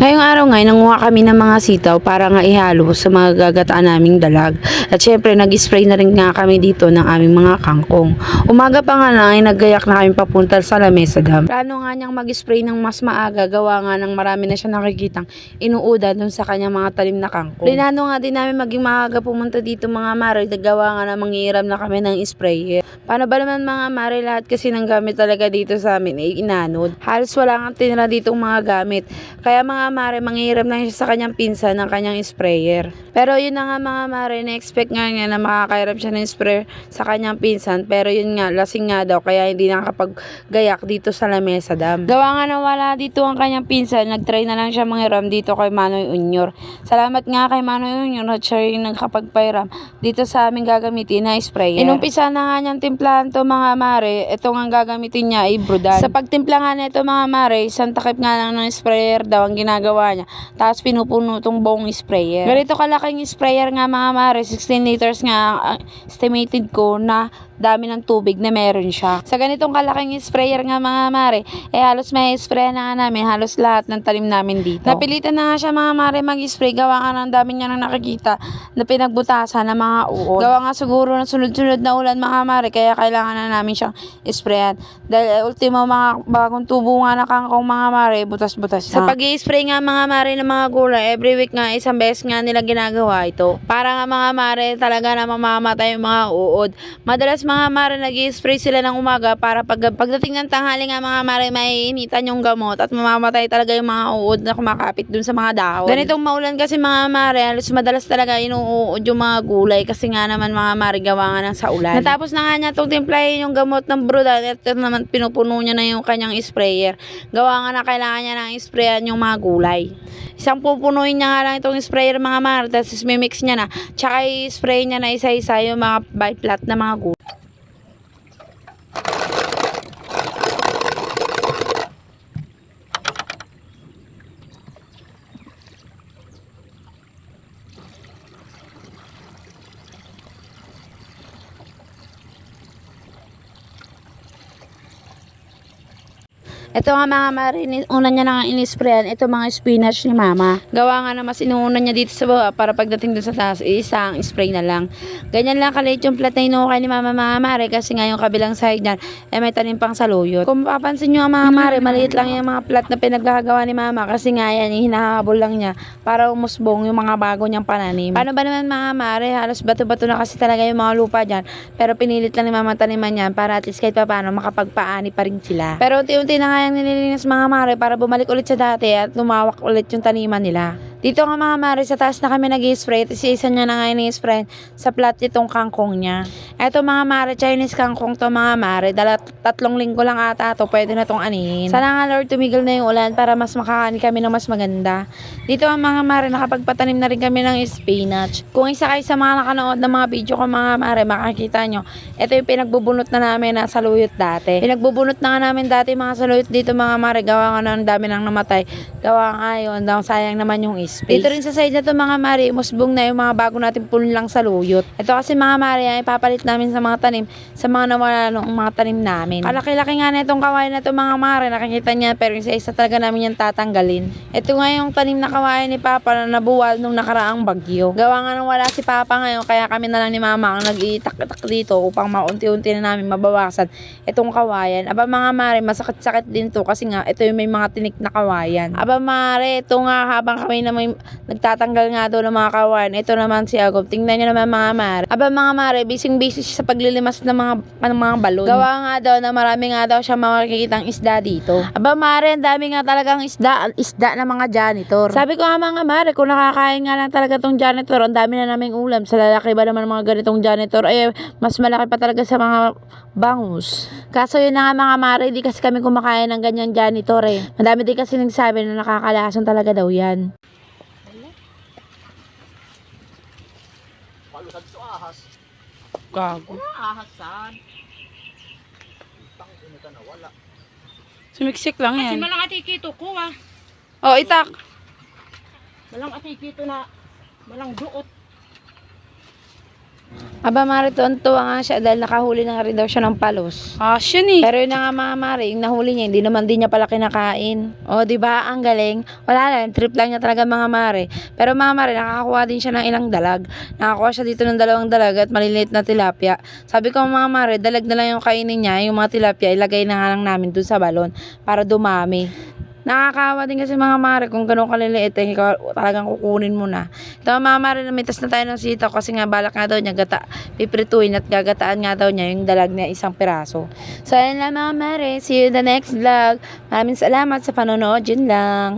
Ngayong araw nga, nanguha kami ng mga sitaw para nga ihalo sa mga gagataan naming dalag. At syempre, nag-spray na rin nga kami dito ng aming mga kangkong. Umaga pa nga lang ay naggayak na kami papunta sa Lamesa Dam. Plano nga niyang mag-spray ng mas maaga, gawa nga ng marami na siya nakikitang inuudan dun sa kanyang mga talim na kangkong. Plinano nga din namin maging maaga pumunta dito mga mare, gawa nga na mangiram na kami ng spray. Paano ba naman mga mare, lahat kasi ng gamit talaga dito sa amin ay inanod. Halos wala nga tinira ditong mga gamit. Kaya mga mare, manghiram lang siya sa kanyang pinsan ng kanyang sprayer. Pero yun na nga mga mare, na-expect nga niya na makakairam siya ng sprayer sa kanyang pinsan. Pero yun nga, lasing nga daw, kaya hindi nakakapag-gayak dito sa Lamesa Dam. Gawa nga na wala dito ang kanyang pinsan, nag-try na lang siya manghiram dito kay Manoy Unyor. Salamat nga kay Manoy Unyor at siya yung nagkapagpairam dito sa aming gagamitin na sprayer. Inumpisa na nga niyang timplahan to mga mare, ito nga ang gagamitin niya ay brudan. Sa pagtimpla nga nito mga mare, isang takip nga lang ng sprayer daw ang ginagawa niya. Tapos pinupuno tong buong sprayer. Ganito kalaking sprayer nga mga mare, 16 liters nga ang estimated ko na dami ng tubig na meron siya. Sa ganitong kalaking sprayer nga mga mare, eh halos may spray na nga namin, halos lahat ng talim namin dito. Napilitan na nga siya mga mare mag-spray, gawa nga ng dami niya nang nakikita na pinagbutasan ng mga uod. Gawa nga siguro na sunod-sunod na ulan mga mare, kaya kailangan na namin siyang sprayan. Dahil eh, ultimo mga bagong tubo nga na kangkong mga mare, butas-butas. Sa pag spray nga mga mare ng mga gulay, every week nga isang beses nga nila ginagawa ito. Para nga mga mare talaga na mamamatay yung mga uod. Madalas mga mare nag spray sila ng umaga para pag, pagdating ng tanghali nga mga mare maiinitan yung gamot at mamamatay talaga yung mga uod na kumakapit dun sa mga dahon. Ganitong maulan kasi mga mare, halos madalas talaga inuuod yung mga gulay kasi nga naman mga mare gawa nga ng sa ulan. Natapos na nga niya itong timplahin yung gamot ng brudan at naman pinupuno niya na yung kanyang sprayer. Gawa nga na kailangan niya nang sprayan yung mga gulay. Isang pupunuin niya nga lang itong sprayer mga mare, tapos mimix niya na. Tsaka i-spray niya na isa-isa yung mga biplat na mga gulay. Ito nga mga marin, una niya nang inisprayan, ito mga spinach ni mama. Gawa nga na mas inuuna niya dito sa baba para pagdating dun sa taas, isang spray na lang. Ganyan lang kalit yung plat na inukay ni mama mga mare kasi nga yung kabilang side niyan, eh may tanim pang saluyot. Kung mapapansin nyo mga mare, maliit lang yung mga plat na pinaggagawa ni mama kasi nga yan, hinahabol lang niya para umusbong yung mga bago niyang pananim. Paano ba naman mga mare, halos bato-bato na kasi talaga yung mga lupa dyan, pero pinilit lang ni mama taniman yan para at least kahit pa paano makapagpaani pa rin sila. Pero unti-unti na nga yung nililinis mga mare para bumalik ulit sa dati at lumawak ulit yung taniman nila. Dito nga mga mare, sa taas na kami nag spray at isa niya na nga ini-spray sa plat itong kangkong niya. Eto mga mare, Chinese kangkong to mga mare, dala tatlong linggo lang ata to, pwede na tong anihin. Sana nga Lord, tumigil na yung ulan para mas makakaani kami ng mas maganda. Dito ang mga mare, nakapagpatanim na rin kami ng spinach. Kung isa kayo sa mga nakanood ng mga video ko mga mare, makakita nyo, ito yung pinagbubunot na namin na saluyot dati. Pinagbubunot na nga namin dati mga saluyot dito mga mare, gawa nga ng dami nang namatay. Gawa nga yun, sayang naman yung space. Dito rin sa side na to mga mare, musbong na yung mga bago natin lang saluyot. Ito kasi mga mare, ay papalit namin sa mga tanim, sa mga nawala noong mga tanim namin. Kalaki-laki nga na itong kawain na to mga mare, nakikita niya, pero isa-isa talaga namin yan tatanggalin. Ito nga yung tanim na kawain ni Papa na nabuwal nung nakaraang bagyo. Gawa nga nang wala si Papa ngayon, kaya kami na lang ni Mama ang nag-itak-itak dito upang maunti-unti na namin mabawasan itong kawayan. Aba mga mare, masakit-sakit din to kasi nga ito yung may mga tinik na kawayan. Aba mare, ito nga habang kami na may nagtatanggal nga daw ng mga kawayan, ito naman si Agop. Tingnan niyo naman mga mare. Aba mga mare, bising-busy siya sa paglilimas ng mga, ng mga balon. Gawa nga daw na marami nga daw siya makikitang isda dito. Aba mare, ang dami nga talagang isda, isda ng mga janitor. Sabi ko nga mga mare, kung nakakain nga lang talaga tong janitor, ang dami na naming ulam. Sa lalaki ba naman mga ganitong janitor, eh, mas malaki pa talaga sa mga bangus. Kaso yun na nga mga mare, di kasi kami kumakain ng ganyan janitor eh. Madami din kasi nagsabi na nakakalason talaga daw yan. Gago. Ahasan. Sumiksik lang Kasi yan. malang atikito ko ah. Oh, itak. Malang atikito na malang duot. Aba, Mare, tuwan-tuwa nga siya dahil nakahuli na nga rin daw siya ng palos. Ah, siya ni. Pero yun na nga mga Mare, yung nahuli niya, hindi naman din niya pala kinakain. O, di ba Ang galing. Wala lang, trip lang niya talaga mga Mare. Pero mga Mare, nakakakuha din siya ng ilang dalag. Nakakuha siya dito ng dalawang dalag at maliliit na tilapia. Sabi ko mga Mare, dalag na lang yung kainin niya, yung mga tilapia, ilagay na nga lang namin dun sa balon para dumami. Nakakawa din kasi mga mare kung ganun kaliliit eh, ikaw talagang kukunin mo na. Ito mga mare, namitas na tayo ng sitaw kasi nga balak nga daw niya gata, piprituin at gagataan nga daw niya yung dalag niya isang piraso. So ayun lang mga mare, see you in the next vlog. Maraming salamat sa panonood, yun lang.